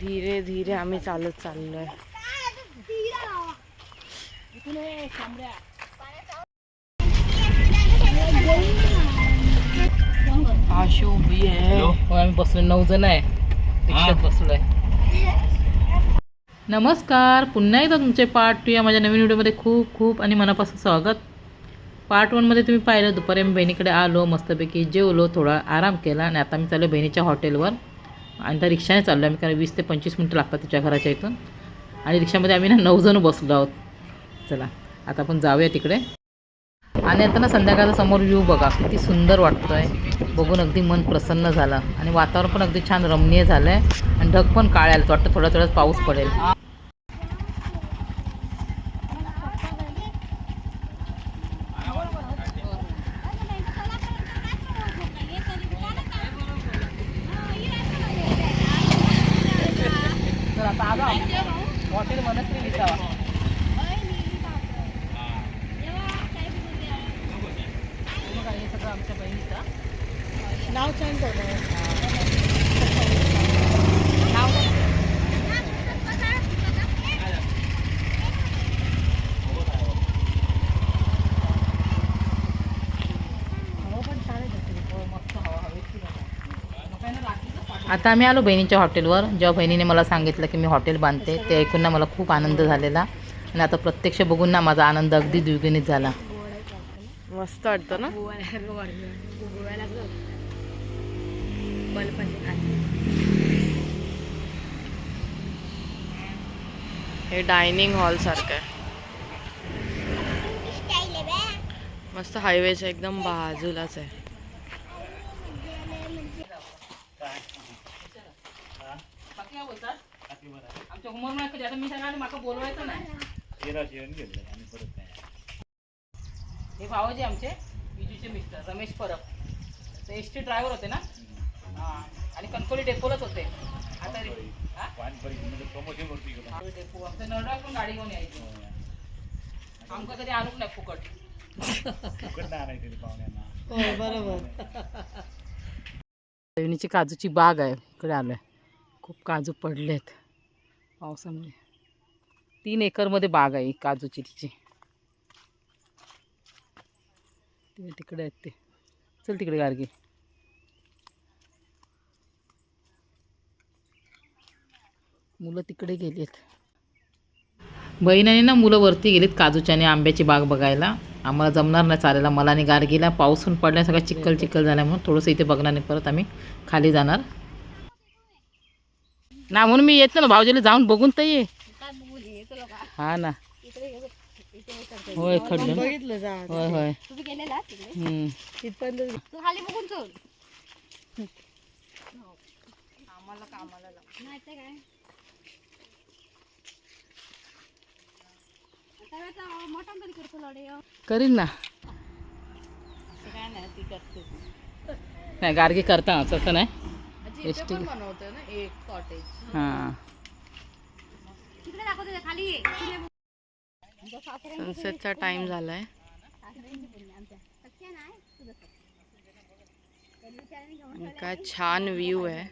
धीरे धीरे आम्ही चालत चाललोय. आशू उभी आहे. हो, आम्ही बसलो नऊ जण आहे. रिक्षात बसलोय. नमस्कार. पुन्हा एकदा तुमचे पार्ट टू या माझ्या नवीन व्हिडिओमध्ये खूप खूप आणि मनापासून स्वागत. पार्ट वनमध्ये तुम्ही पाहिलं दुपारी आम्ही बहिणीकडे आलो मस्तपैकी जेवलो थोडा आराम केला आणि आता मी चाललो बहिणीच्या हॉटेलवर आणि त्या रिक्षाने चाललो आम्ही कारण वीस ते पंचवीस मिनटं लागतात तिच्या घराच्या इथून. आणि रिक्षामध्ये आम्ही ना नऊ जण बसलो आहोत. चला आता आपण जाऊया तिकडे. आणि आता ना संध्याकाळचा समोर व्ह्यू बघा किती सुंदर वाटतोय. बघून अगदी मन प्रसन्न झालं. आणि वातावरण पण अगदी छान रमणीय झालं आहे आणि ढग पण काळे वाटतं थोड्या थोड्यात पाऊस पडेल तर आता आलो हॉटेल मनस्वी विसावा बघा, हे सगळं आमच्या नाव आता आम्ही आलो बहिणीच्या हॉटेलवर. जेव्हा बहिणीने मला सांगितलं की मी हॉटेल बांधते ते ऐकून ना मला खूप आनंद झालेला. आणि आता प्रत्यक्ष बघून ना माझा आनंद अगदी द्विगुणित झाला. मस्त वाटतं ना? हे डायनिंग हॉल सारखं आहे. मस्त हायवेच्या एकदम बाजूलाच आहे. हे भावाजी आमचे विजूचे मिस्टर रमेश परब. ते एस टी ड्रायव्हर होते ना? आणि कणकोली डेपोलाच होते. आता रे- हा? हा, डेपो. आमचं नरडा पण गाडी घेऊन यायची. आमका कधी आणूक नाही फुकट. बरोबर. बहिणीची काजूची बाग आहे इकडे आलोय. खूप काजू पडलेत पावसामुळे. तीन एकरमध्ये बाग आहे ही काजूची तिची. ते तिकडे आहेत ते. चल तिकडे गार्गी मुलं तिकडे गेलीत. बहिणीने ना मुलं वरती गेलीत काजूच्या आणि आंब्याची बाग बघायला. आम्हाला जमणार नाही चालायला. मला आणि गारगीला पाऊसून पडल्या सगळं चिखल चिखल झाल्या म्हणून थोडंसं इथे बघणार नाही. परत आम्ही खाली जाणार. ना म्हणून मी येत ना भाऊजीला जाऊन बघून तर ये. हा ना. होय खड्डे. होय होय. आम्हाला कामाला तिकडे हम्म. तिथपर्यंत तू खाली बघून चल आम्हाला कामाला लाव नाही तर काय आता आता मोठा तरी करतो लढे करीन ना. नाही ती करते नाही गार्गी करता तसं नाही इथे पण बनवतोय ना एक कॉटेज हां. सनसेटचा टाइम झालाय. काय छान व्ह्यू आहे.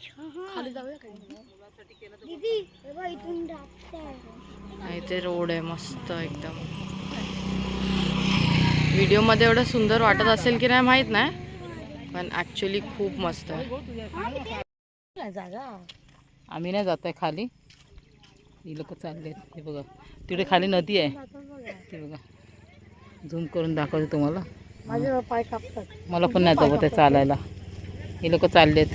खाली जाऊया इथे रोड आहे मस्त एकदम. व्हिडिओमध्ये एवढं सुंदर वाटत असेल की नाही माहीत नाही पण ऍक्च्युली खूप मस्त आहे. आम्ही नाही जात आहे खाली. ही लोक चालले हे बघा तिकडे खाली नदी आहे. ते बघा झूम करून दाखवते तुम्हाला. माझे पाय कापतात. मला पण नाही जमत आहे चालायला. हे लोक चाललेत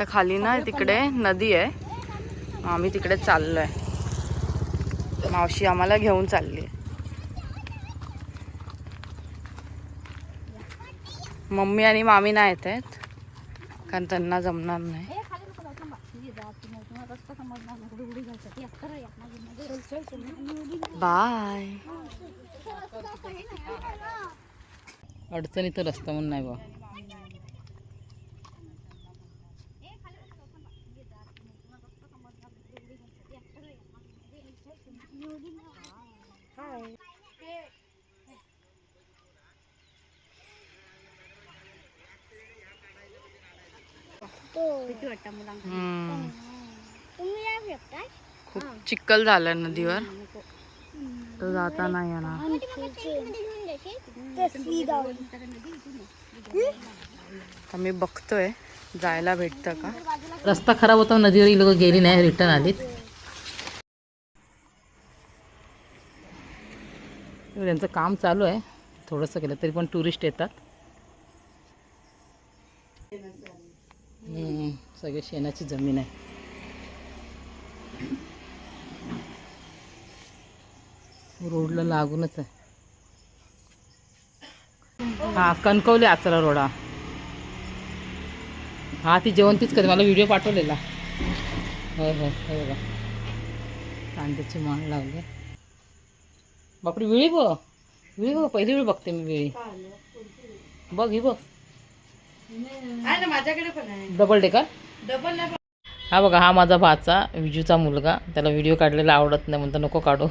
आता खाली ना तिकडे नदी आहे. आम्ही तिकडे चाललोय. मावशी आम्हाला घेऊन चालली. मम्मी आणि मामी नाही येत आहेत. कारण त्यांना जमणार नाही. खाली नको जाऊ, थांबा. ये जा, तुम्हाला तुम्हाला रस्ता समजणार नाही. कुठे उडी घालतात. या, करा या. मागे, मागे. चल, चल, चल. मी उडी घाल. बाय अडचणीत रस्ता म्हणून नाही बा तो वाटतं मुलांना. तुम्ही शकता खूप चिखल झालाय नदीवर. तर जाता नाही येणार मी बघतोय जायला भेटतं का? रस्ता खराब होता नदीवर ही लोक गेली नाही रिटर्न आलीत. त्यांचं काम चालू आहे. थोडंसं केलं तरी पण टुरिस्ट येतात. सगळे सगळी शेणाची जमीन आहे. रोडला लागूनच आहे. हा कणकवली आचरा रोडा हा. ती जेवण तीच करते मला व्हिडिओ पाठवलेला. होय होय हो बघा. कांद्याची माळ लावली. बापरे विळी बघ विळी बघ पहिली वेळ बघते मी विळी. बघ ही बघ. माझ्याकडे पण आहे. डबल डेकर डबल नाही हा बघा हा माझा भाचा विजूचा मुलगा. त्याला व्हिडिओ काढलेला आवडत नाही म्हणता नको काढू.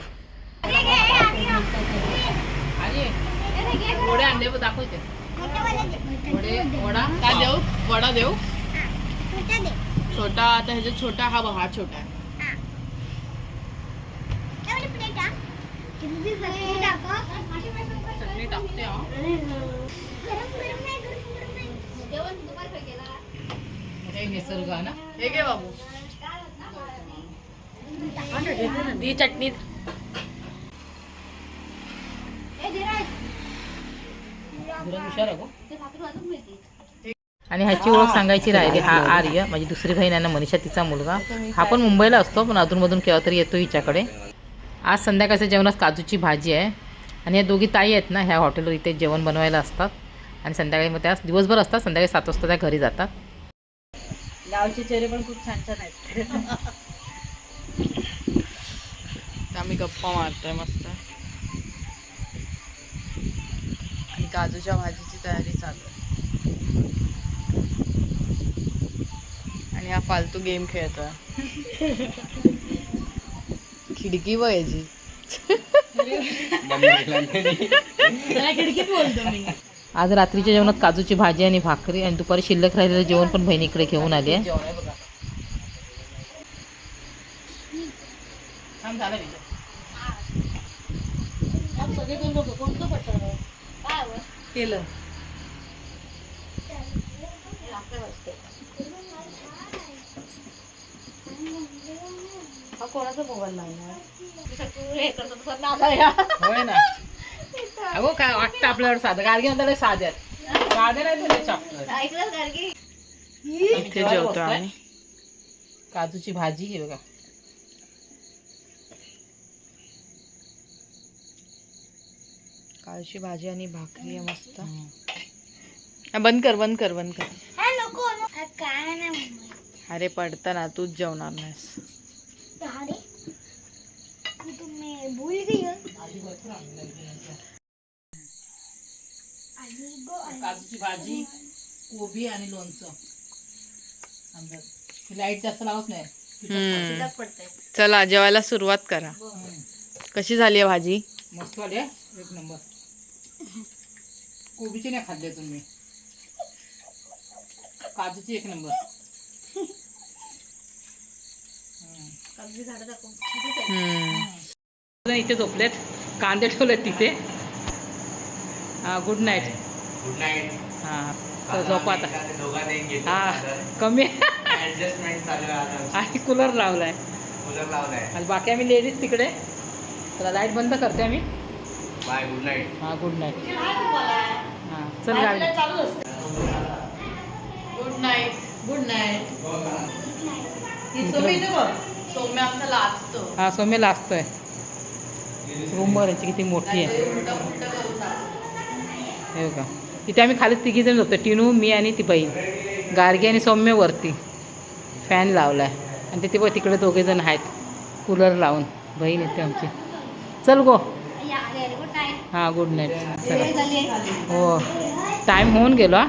वडे आणले दाखवते. वडे वडा. काय देऊ? वडा देऊ? छोटा आता ह्याच्यात छोटा हा बघ हा छोटा चटणी टाकते हा. हे निसर्ग आहे ना. हे घे बाबू. ती चटणी. जरा हुशार आहे गं. आणि ह्याची ओळख सांगायची राहिली हा आर्य माझी दुसरी बहीण आहे ना मनीषा तिचा मुलगा. हा पण मुंबईला असतो पण अधूनमधून केव्हा तरी येतो हिच्याकडे. आज संध्याकाळच्या जेवणात काजूची भाजी आहे. आणि या दोघी ताई आहेत ना ह्या हॉटेलवर इथे जेवण बनवायला असतात. आणि संध्याकाळी मग त्या दिवसभर असतात संध्याकाळी सात वाजता त्या घरी जातात. गावचे चेहरे पण खूप छान छान आहेत. आम्ही गप्पा मारतोय मस्त. आणि काजूच्या भाजीची तयारी चालू आहे. आणि हा फालतू गेम खेळतोय. खिडकी बघायची आज रात्रीच्या जेवणात काजूची भाजी आणि भाकरी आणि दुपारी शिल्लक राहिलेलं जेवण पण बहिणीकडे घेऊन आली आहे जेवण आहे बघा केलं हा कोणाचा मोबाईल नाही होय ना. अगो काय वाटतं आपल्यावर साधं? गाडगे म्हणता साध्यात साधे नाही तुला चॉकलेट इथे जेवतो आम्ही. काजूची भाजी हे बघा. काळशी भाजी आणि भाकरी आहे मस्त. हा, बंद कर बंद कर बंद कर. काय नाही अरे पडता ना तूच जेवणार नाहीस. तुम्ही भूल गई काजूची भाजी कोबी आणि लोणचं. लाइट जास्त लावत नाही. हम्म. चला जेवायला सुरुवात करा. कशी झाली आहे भाजी? मस्त वाले एक नंबर. कोबीची नाही खाल्ली तुम्ही. काजूची एक नंबर हम्म. इथे झोपलेत. कांदे ठेवलेत तिथे. हा गुड नाईट गुड नाईट हा तर झोपा आता. हा कमी. ऍडजस्टमेंट चालू आहे आता. आणि कूलर लावलाय. कूलर लावलाय. आणि बाकी आम्ही लेडीज तिकडे. तर लाइट बंद करते आम्ही. बाय गुड नाईट हा गुड नाईट हा चल गाडी गुड नाईट गुड नाईट सौम्य आमचा हा सौम्य लाजतोय रूमवर याची किती मोठी आहे. हे बघा. इथे आम्ही खाली तिघी जण होतो टिनू मी आणि ती बहीण. गार्गी आणि सौम्य वरती. फॅन लावलाय. आणि तिथे बघ तिकडे दोघे जण आहेत. कूलर लावून. बहीण येते आमची. चल गो. हां गुड नाईट चला. हो. टाईम होऊन गेलो हा.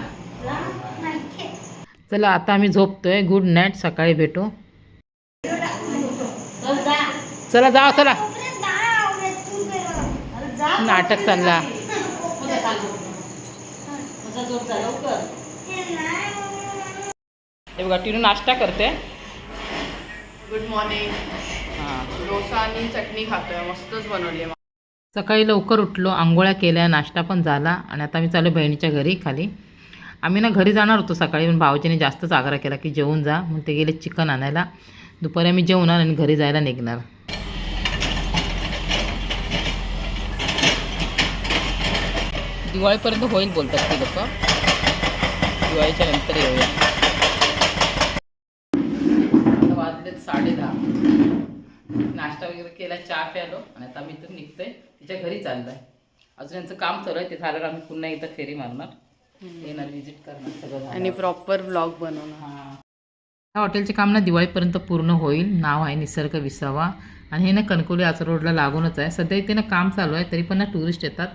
चला आता आम्ही झोपतोय. गुड नाईट सकाळी भेटू. चला जा चला. नाटक चालला. हे बघा टिनू नाश्ता करते. गुड मॉर्निंग हां. डोसा आणि चटणी खातोय. मस्तच बनवली सकाळी लवकर उठलो आंघोळ्या केल्या नाश्ता पण झाला आणि आता मी चालू बहिणीच्या घरी खाली. आम्ही ना घरी जाणार होतो सकाळी पण भाऊजीने जास्तच आग्रह केला की जेवून जा. मग ते गेले चिकन आणायला. दुपारी आम्ही जेवणार आणि घरी जायला निघणार. दिवाळीपर्यंत होईल बोलतात ती लोक. दिवाळीच्या नंतर येऊया. वाजलेत साडे दहा. नाश्ता वगैरे केला चहा प्यालो आणि आता मी इथून निघतोय. तिच्या घरी चाललोय. अजून यांचं काम चालू आहे. ते झाल्यावर आम्ही पुन्हा एकदा फेरी मारणार. येणार व्हिजिट करणार सगळं. आणि प्रॉपर ब्लॉग बनवणार. हां. या हॉटेलचे काम ना दिवाळीपर्यंत पूर्ण होईल. नाव आहे निसर्ग विसावा. आणि हे ना कणकवली आचर रोडला लागूनच आहे. सध्या इथे ना काम चालू आहे तरी पण ना टुरिस्ट येतात.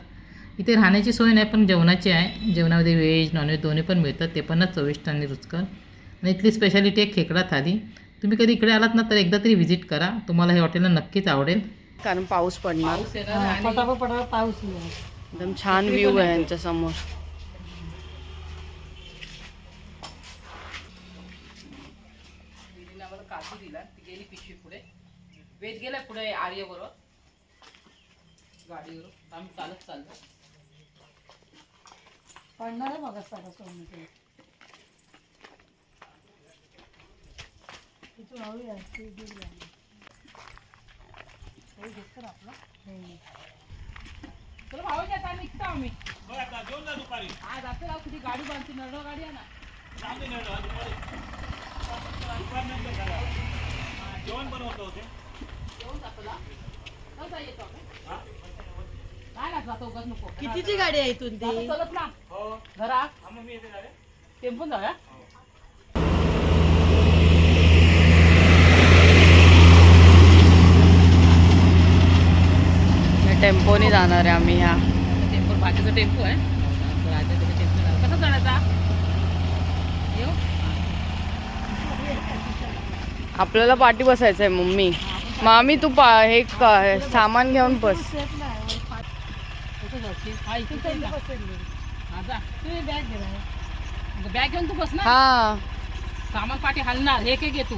इथे राहण्याची सोय नाही पण जेवणाची आहे. जेवणामध्ये व्हेज नॉनव्हेज दोन्ही पण मिळतात. ते पण ना चविष्ट आणि रुचकर. आणि इथली स्पेशालिटी आहे खेकडा थाली. तुम्ही कधी इकडे आलात ना तर एकदा तरी व्हिजिट करा. तुम्हाला हे हॉटेलला नक्कीच आवडेल. कारण पाऊस पडणार. पाऊस एकदम छान व्ह्यू आहे यांच्या समोर दीदीने आम्हाला काजू दिला. ती गेली पिशवी पुढे. वेद गेला पुढे आर्य बरोबर गाडीवर आम्ही चालत चाललो. पडणार आहे बघा सगळं सोनं तिथून हळूया ते दूर जा. हे आपलं. चला भाऊ आता निघतो आम्ही. हा जातो राव किती गाडी बांधते नरडो गाडी आहे ना. जेवण जातो ना? चल येतो आपण. नाही ना जातो उगाच नको कितीची गाडी आहे इथून ती? आता चलत ना. घरा टेम्पून जाऊया. टेम्पोनी जाणार आहे आम्ही ह्या. टेम्पो बाकीचा टेम्पो आहे. टेम्पो आहे. कसा चढायचा? येऊ? आपल्याला पाठी बसायचं आहे मम्मी. मामी तू पा हे क- सामान घेऊन बस. हा. हा. बॅग घेऊन तू बस ना. हा. सामान पाठी हलणार. हे के घे तू.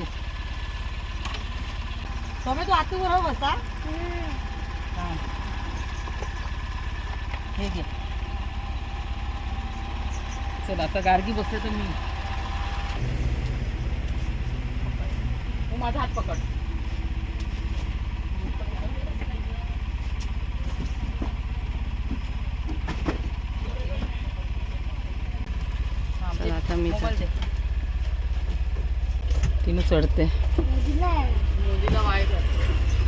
स्वामी तू आतू बरोबर बसा हा. हे घे. चल आता गार्गी बसले तर मी. तू माझा हात पकड हा, चला आता मी. तिने चढते.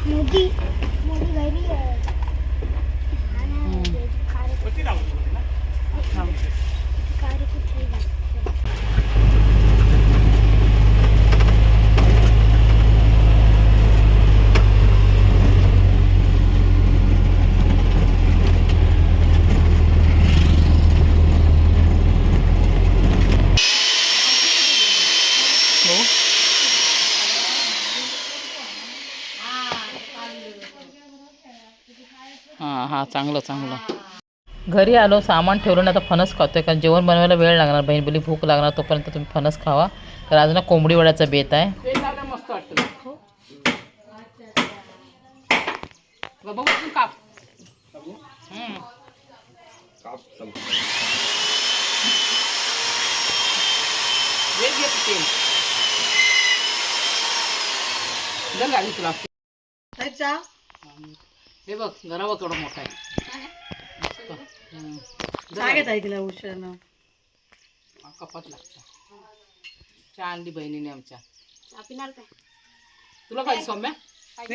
मोदी मोदी घरी थांब. हां चांगलं चांगलं. घरी आलो सामान ठेवलं ना आता फणस खातोय कारण जेवण बनवायला वेळ लागणार. बहीण बोली भूक लागणार तोपर्यंत तुम्ही फणस खावा. कारण आज ना कोंबडी वड्याचा बेत आहे. तुला. हे बघ गरावा केवढा मोठा आहे मस्त. हम्म. जर घेता तिला उशिरानं हा, कपात लागतं चहा आणली बहिणीने आमच्या तुला पाहिजे सौम्या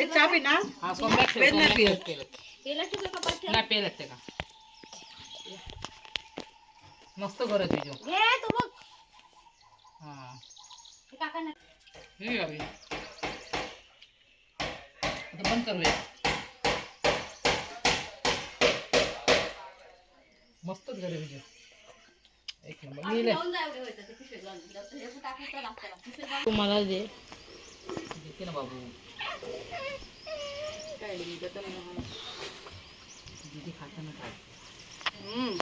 चहा पिणार हा सौम्या ठेव, वेद नाही सौम्या पित. ठेव, पेलं. नाही पेल ते का मस्त घर आहे तुझं हा हे अरे. आता बंद करूया मस्तच घर आहे तुझं एक नंबर. तुम्हाला दे. देते ना बाबू. दीदी खाताना काय? हम्म,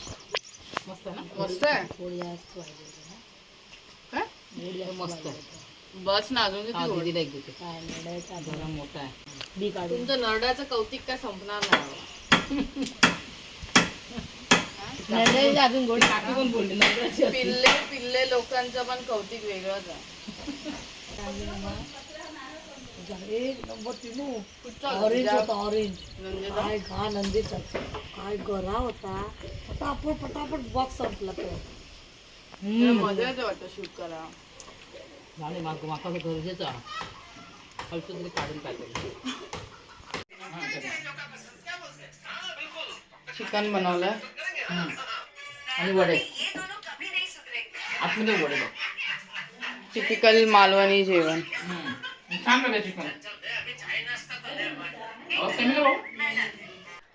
मस्त ना? मस्त आहे. तू. काय? मस्त आहे. बस ना अजून किती हा, एक देते. जरा मोठा आहे. तुमचं नरड्याचं कौतिक काय संपणार नाही. अजून गोडी काकी पण बोलली नवऱ्याची. पिल्ले पिल्ले लोकांचं पण कौतिक वेगळंच आहे कुठचा ऑरेंज गुजरात? होता ऑरेंज नंदेचा? काय घा नंदीचा काय गरा होता पटापट पटापट बॉक्स संपला तो त्याला मजा येते वाटतं शूट करा झाले माग माका तर गरजेचं तरी काढून काय चिकन बनवलंय हम्म. आणि वडे. आतमध्ये वडे बघ. टिपिकल मालवणी जेवण. छान चिकन.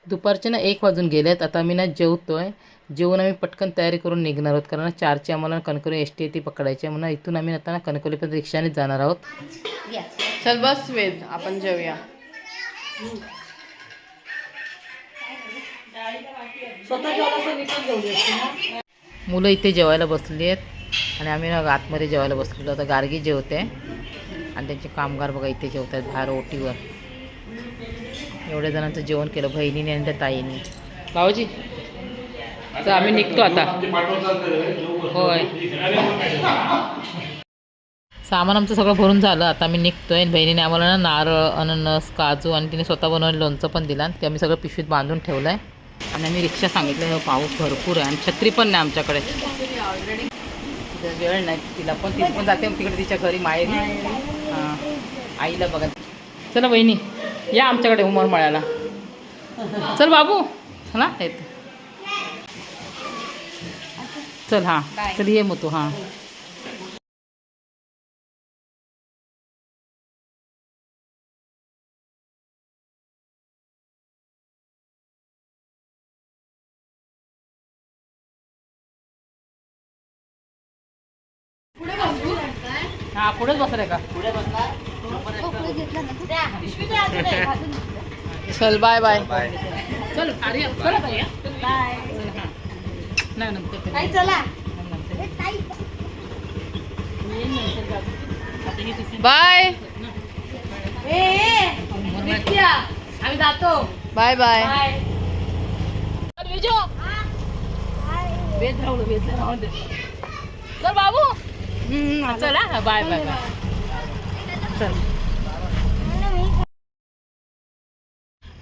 दुपारचे ना एक वाजून गेलेत. आता आम्ही ना जेवतोय. जेवून आम्ही पटकन तयारी करून निघणार आहोत. कारण चारची आम्हाला कणकवली एस टी ती पकडायची म्हणून इथून आम्ही आता ना कणकवलीपर्यंत रिक्षानेच जाणार आहोत. चल बस वेद आपण जेवूया. स्वतः मुलं इथे जेवायला बसली आहेत. आणि आम्ही ना आतमध्ये जेवायला बसलेलो. आता गार्गी जेवते. आणि त्यांचे कामगार बघा इथे जेवत आहेत बाहेर ओटीवर. एवढ्या जणांचं जेवण केलं. बहिणीने आणि त्या ताईने. भाऊजी तर आम्ही निघतो आता. होय. सामान आमचं सगळं भरून झालं. आता आम्ही निघतोय. बहिणीने आम्हाला ना नारळ अननस काजू आणि तिने स्वतः बनवलेलं लोणचं पण दिलं. ते आम्ही सगळं पिशवीत बांधून ठेवलं आहे आणि आम्ही रिक्षा सांगितलं पाऊस भरपूर आहे आणि छत्री पण नाही आमच्याकडे. वेळ नाही तिला पण तिथे पण जाते तिकडे तिच्या घरी माहेरी. हां आईला बघा. चला बहिणी या आमच्याकडे उमर मळ्याला. चल बाबू ना येत. चल हां. चल ये मग तू हां. हां पुढेच बसलाय का? चल बाय बाय चल अरे चला. नाही नंतर तिथे बाय आम्ही जातो. बाय बाय चल विजू. वेद राहू दे, वेद राहू दे. चल बाबू. चला हा, बाय बाय बाय. चल.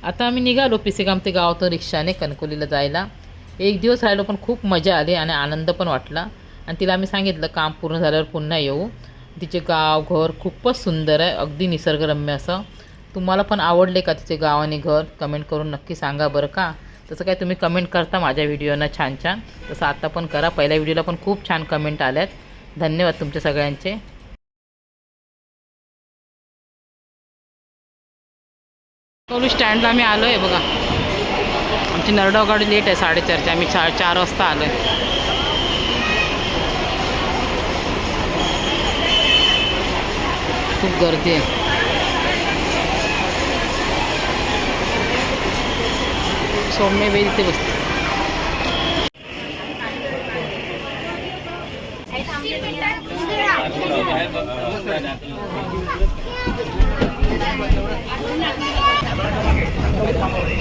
आता आम्ही निघालो पिसेगाम ते गावातून रिक्षाने कणकोलीला जायला. एक दिवस राहिलो पण खूप मजा आली आणि आनंद पण वाटला. आणि तिला आम्ही सांगितलं काम पूर्ण झाल्यावर पुन्हा येऊ. तिचे गाव घर खूपच सुंदर आहे अगदी निसर्गरम्य असं. तुम्हाला पण आवडले का तिचे गाव आणि घर? कमेंट करून नक्की सांगा बरं का? तसं काय तुम्ही कमेंट करता माझ्या व्हिडिओना छान छान. तसं आता पण करा. पहिल्या व्हिडिओला पण खूप छान कमेंट आल्यात. धन्यवाद तुमच्या सगळ्यांचे. कौलू स्टँडला आम्ही आलो आहे बघा. आमची नरडाव गाडी लेट आहे साडेचारची आम्ही चार चार वाजता आलो आहे खूप गर्दी आहे. सौम्य वेळ इथे बसते थांबवले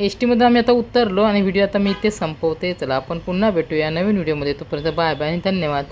एस टीमध्ये आम्ही आता उतरलो आणि व्हिडिओ आता मी इथे संपवते. चला आपण पुन्हा भेटूया नवीन व्हिडिओमध्ये. तोपर्यंत बाय बाय आणि धन्यवाद.